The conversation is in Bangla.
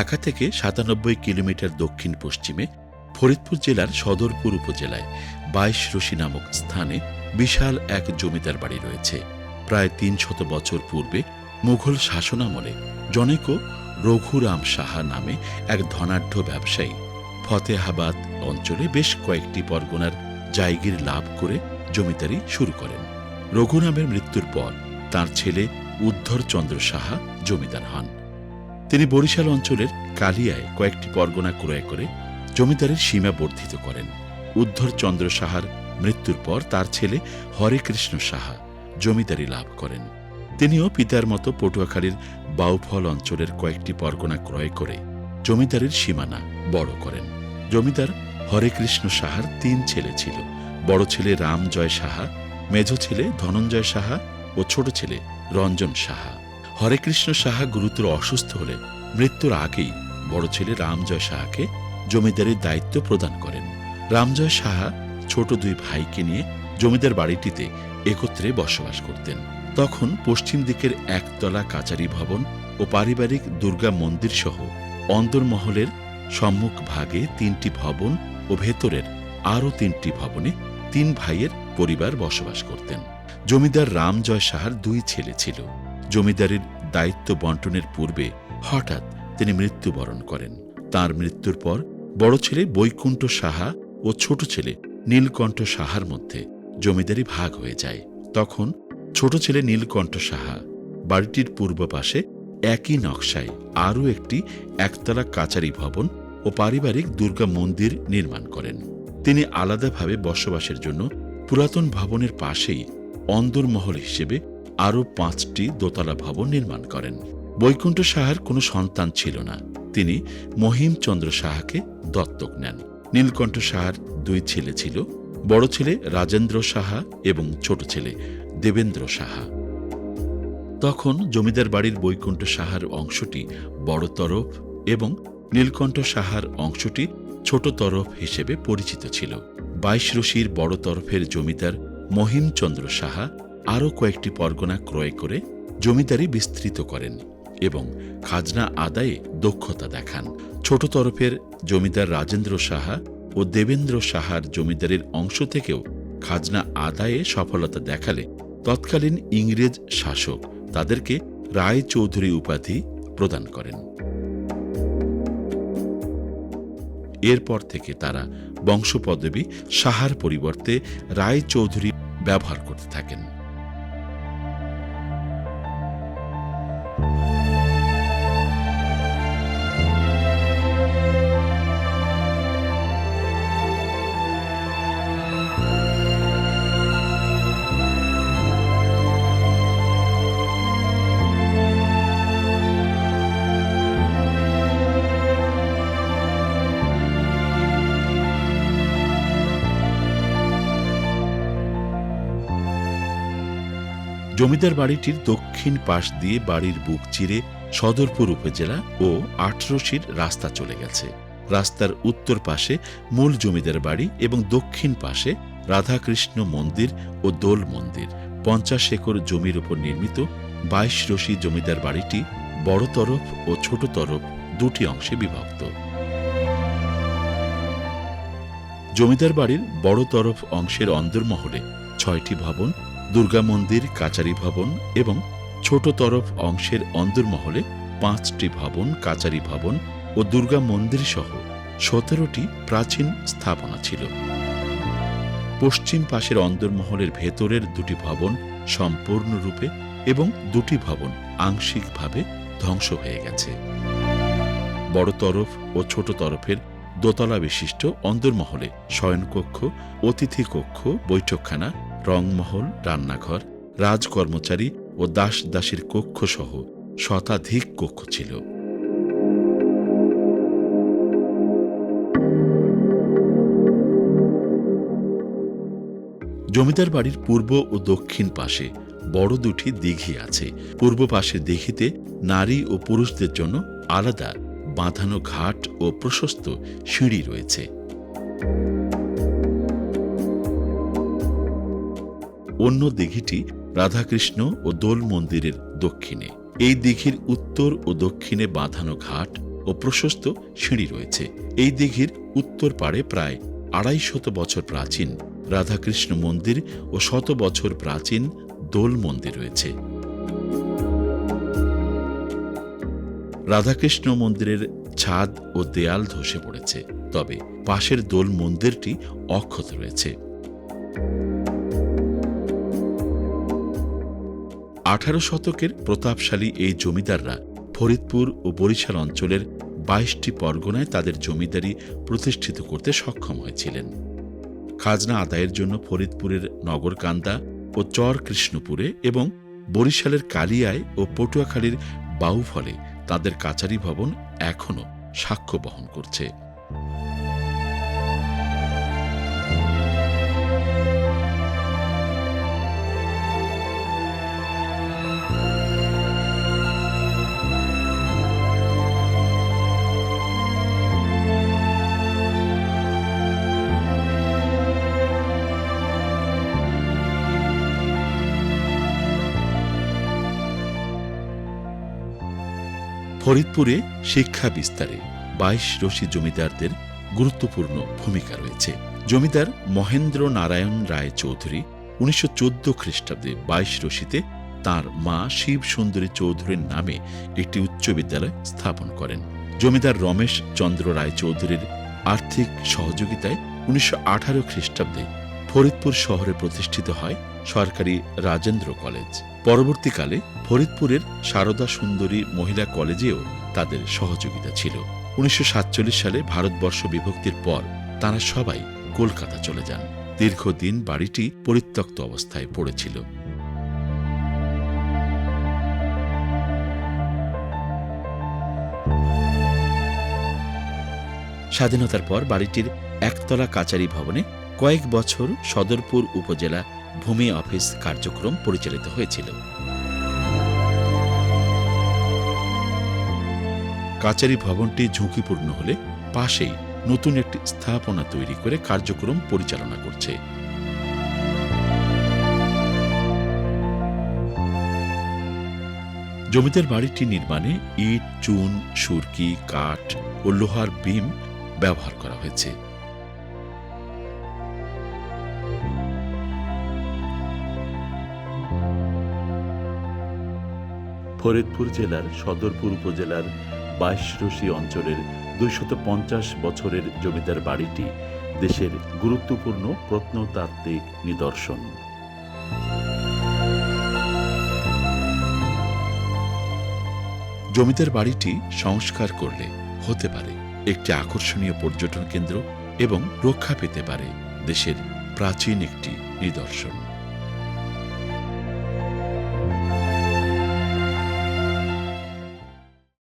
ঢাকা থেকে সাতানব্বই কিলোমিটার দক্ষিণ পশ্চিমে ফরিদপুর জেলার সদরপুর উপজেলায় বাইশ রশি নামক স্থানে বিশাল এক জমিদার বাড়ি রয়েছে। প্রায় তিন শত বছর পূর্বে মুঘল শাসনামলে জনৈক রঘুরাম সাহা নামে এক ধনাঢ্য ব্যবসায়ী ফতেহাবাদ অঞ্চলে বেশ কয়েকটি পরগনার জায়গির লাভ করে জমিদারি শুরু করেন। রঘুরামের মৃত্যুর পর তার ছেলে উদ্ধরচন্দ্র সাহা জমিদার হন। তিনি বরিশাল অঞ্চলের কালিয়ায় কয়েকটি পরগনা ক্রয় করে জমিদারের সীমা বর্ধিত করেন। উদ্ধর চন্দ্র সাহার মৃত্যুর পর তার ছেলে হরে কৃষ্ণ সাহা জমিদারি লাভ করেন। তিনিও পিতার মতো পটুয়াখালীর বাউফল অঞ্চলের কয়েকটি পরগনা ক্রয় করে জমিদারের সীমানা বড় করেন। জমিদার হরেকৃষ্ণ সাহার তিন ছেলে ছিল। বড় ছেলে রামজয় সাহা মেজ ছেলে ধনঞ্জয় সাহা ও ছোট ছেলে রঞ্জন সাহা। হরেকৃষ্ণ সাহা গুরুতর অসুস্থ হলে মৃত্যুর আগেই বড় ছেলে রামজয় সাহাকে জমিদারির দায়িত্ব প্রদান করেন। রামজয় সাহা ছোট দুই ভাইকে নিয়ে জমিদার বাড়িটিতে একত্রে বসবাস করতেন। তখন পশ্চিম দিকের একতলা কাচারি ভবন ও পারিবারিক দুর্গা মন্দির সহ অন্দরমহলের সম্মুখ ভাগে তিনটি ভবন ও ভেতরের আরও তিনটি ভবনে তিন ভাইয়ের পরিবার বসবাস করতেন। জমিদার রামজয় সাহার দুই ছেলে ছিল। জমিদারির দায়িত্ব বন্টনের পূর্বে হঠাৎ তিনি মৃত্যুবরণ করেন। তার মৃত্যুর পর বড় ছেলে বৈকুণ্ঠ সাহা ও ছোট ছেলে নীলকণ্ঠ সাহার মধ্যে জমিদারি ভাগ হয়ে যায়। তখন ছোট ছেলে নীলকণ্ঠ সাহা বাড়িটির পূর্ব পাশে একই নকশায় আরও একটি একতলা কাচারি ভবন ও পারিবারিক দুর্গা মন্দির নির্মাণ করেন। তিনি আলাদাভাবে বসবাসের জন্য পুরাতন ভবনের পাশেই অন্দরমহল হিসেবে আরও পাঁচটি দোতলা ভবন নির্মাণ করেন। বৈকুণ্ঠ সাহার কোনো সন্তান ছিল না। তিনি মহিমচন্দ্র সাহাকে দত্তক নেন। নীলকণ্ঠ সাহার দুই ছেলে ছিল। বড় ছেলে রাজেন্দ্র সাহা এবং ছোট ছেলে দেবেন্দ্র সাহা। তখন জমিদার বাড়ির বৈকুণ্ঠ সাহার অংশটি বড় তরফ এবং নীলকণ্ঠ সাহার অংশটি ছোট তরফ হিসেবে পরিচিত ছিল। বাইশ রশির বড় তরফের জমিদার মহিমচন্দ্র সাহা আরও কয়েকটি পরগনা ক্রয় করে জমিদারি বিস্তৃত করেন এবং খাজনা আদায়ে দক্ষতা দেখান। ছোট তরফের জমিদার রাজেন্দ্র সাহা ও দেবেন্দ্র সাহার জমিদারির অংশ থেকেও খাজনা আদায়ে সফলতা দেখালে তৎকালীন ইংরেজ শাসক তাদেরকে রায় চৌধুরী উপাধি প্রদান করেন। এরপর থেকে তারা বংশপদবী সাহার পরিবর্তে রায় চৌধুরী ব্যবহার করতে থাকেন। জমিদার বাড়িটির দক্ষিণ পাশ দিয়ে বাড়ির বুক চিরে সদরপুর উপজেলা ও আটরশির রাস্তা চলে গেছে। রাস্তার উত্তর পাশে মূল জমিদার বাড়ি এবং দক্ষিণ পাশে রাধাকৃষ্ণ মন্দির ও দোল মন্দির। পঞ্চাশ একর জমির উপর নির্মিত বাইশ রশি জমিদার বাড়িটি বড় তরফ ও ছোট তরফ দুটি অংশে বিভক্ত। জমিদার বাড়ির বড় তরফ অংশের অন্দরমহলে ছয়টি ভবন দুর্গা মন্দির, কাচারি ভবন এবং ছোট তরফ অংশের অন্দরমহলে পাঁচটি ভবন, কাচারি ভবন ও দুর্গা মন্দির সহ সতেরোটি প্রাচীন স্থাপনা ছিল। পশ্চিম পাশের অন্দরমহলের ভেতরের দুটি ভবন সম্পূর্ণরূপে এবং দুটি ভবন আংশিকভাবে ধ্বংস হয়ে গেছে। বড় তরফ ও ছোট তরফের দোতলা বিশিষ্ট অন্দরমহলে শয়নকক্ষ অতিথি কক্ষ বৈঠকখানা রংমহল, রান্নাঘর, রাজকর্মচারী ও দাস দাসীর কক্ষ সহ শতাধিক কক্ষ ছিল। জমিদার বাড়ির পূর্ব ও দক্ষিণ পাশে বড় দুটি দিঘি আছে। পূর্ব পাশে দিঘিতে নারী ও পুরুষদের জন্য আলাদা বাঁধানো ঘাট ও প্রশস্ত সিঁড়ি রয়েছে। অন্য দিঘিটি রাধাকৃষ্ণ ও দোল মন্দিরের দক্ষিণে। এই দিঘির উত্তর ও দক্ষিণে বাঁধানো ঘাট ও প্রশস্ত সিঁড়ি রয়েছে। এই দিঘির উত্তর পাড়ে প্রায় আড়াই শত বছর প্রাচীন রাধাকৃষ্ণ মন্দির ও শত বছর প্রাচীন দোল মন্দির রয়েছে। রাধাকৃষ্ণ মন্দিরের ছাদ ও দেয়াল ধসে পড়েছে, তবে পাশের দোল মন্দিরটি অক্ষত রয়েছে। আঠারো শতকের প্রতাপশালী এই জমিদাররা ফরিদপুর ও বরিশাল অঞ্চলের বাইশটি পরগনায় তাদের জমিদারি প্রতিষ্ঠিত করতে সক্ষম হয়েছিলেন। খাজনা আদায়ের জন্য ফরিদপুরের নগরকান্দা ও চর কৃষ্ণপুরে এবং বরিশালের কালিয়ায় ও পটুয়াখালীর বাউফলে তাদের কাচারি ভবন এখনও সাক্ষ্য বহন করছে। ফরিদপুরে শিক্ষা বিস্তারে বাইশ রশি জমিদারদের গুরুত্বপূর্ণ ভূমিকা রয়েছে। জমিদার মহেন্দ্র নারায়ণ রায় চৌধুরী উনিশশো চোদ্দ খ্রিস্টাব্দে বাইশ রশিতে তার মা শিব সুন্দরী চৌধুরীর নামে একটি উচ্চ বিদ্যালয় স্থাপন করেন। জমিদার রমেশ চন্দ্র রায় চৌধুরীর আর্থিক সহযোগিতায় উনিশশো আঠারো খ্রিস্টাব্দে ফরিদপুর শহরে প্রতিষ্ঠিত হয় সরকারি রাজেন্দ্র কলেজ। পরবর্তীকালে ফরিদপুরের সারদা সুন্দরী মহিলা কলেজেও তাদের সহযোগিতা ছিল। উনিশশো সাতচল্লিশ সালে ভারতবর্ষ বিভক্তির পর তারা সবাই কলকাতা চলে যান। দীর্ঘদিন বাড়িটি পরিত্যক্ত অবস্থায় পড়েছিল। স্বাধীনতার পর বাড়িটির একতলা কাচারি ভবনে কয়েক বছর সদরপুর উপজেলা ভূমি অফিস কার্যক্রম পরিচালিত হয়েছিল। কাচারি ভবনটি ঝুঁকিপূর্ণ হলে পাশেই নতুন একটি স্থাপনা তৈরি করে কার্যক্রম পরিচালনা করছে। জমিদার বাড়িটি নির্মাণে ইট, চুন, সুরকি, কাঠ ও লোহার বিম ব্যবহার করা হয়েছে। ফরিদপুর জেলার সদরপুর উপজেলার বাইশরশি অঞ্চলের দুইশত পঞ্চাশ বছরের জমিদার বাড়িটি দেশের গুরুত্বপূর্ণ প্রত্নতাত্ত্বিক নিদর্শন। জমিদার বাড়িটি সংস্কার করলে হতে পারে একটি আকর্ষণীয় পর্যটন কেন্দ্র এবং রক্ষা পেতে পারে দেশের প্রাচীন একটি নিদর্শন।